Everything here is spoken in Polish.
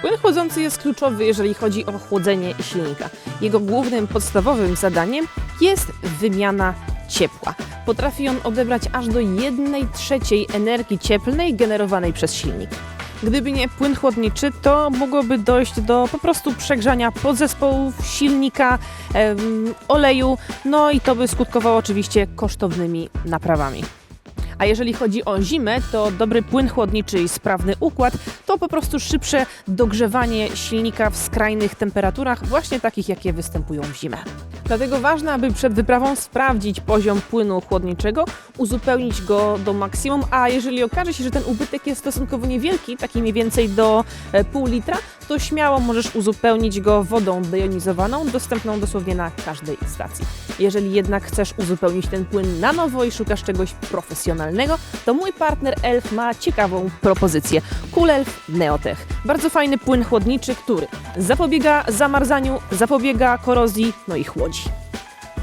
Płyn chłodzący jest kluczowy, jeżeli chodzi o chłodzenie silnika. Jego głównym, podstawowym zadaniem jest wymiana ciepła. Potrafi on odebrać aż do 1 trzeciej energii cieplnej generowanej przez silnik. Gdyby nie płyn chłodniczy, to mogłoby dojść do po prostu przegrzania podzespołów silnika, em, oleju, no i to by skutkowało oczywiście kosztownymi naprawami. A jeżeli chodzi o zimę, to dobry płyn chłodniczy i sprawny układ to po prostu szybsze dogrzewanie silnika w skrajnych temperaturach, właśnie takich, jakie występują w zimę. Dlatego ważne, aby przed wyprawą sprawdzić poziom płynu chłodniczego, uzupełnić go do maksimum, a jeżeli okaże się, że ten ubytek jest stosunkowo niewielki, taki mniej więcej do e, pół litra, to śmiało możesz uzupełnić go wodą dejonizowaną, dostępną dosłownie na każdej stacji. Jeżeli jednak chcesz uzupełnić ten płyn na nowo i szukasz czegoś profesjonalnego, to mój partner Elf ma ciekawą propozycję. Cool Elf Neotech. Bardzo fajny płyn chłodniczy, który zapobiega zamarzaniu, zapobiega korozji, no i chłodzi.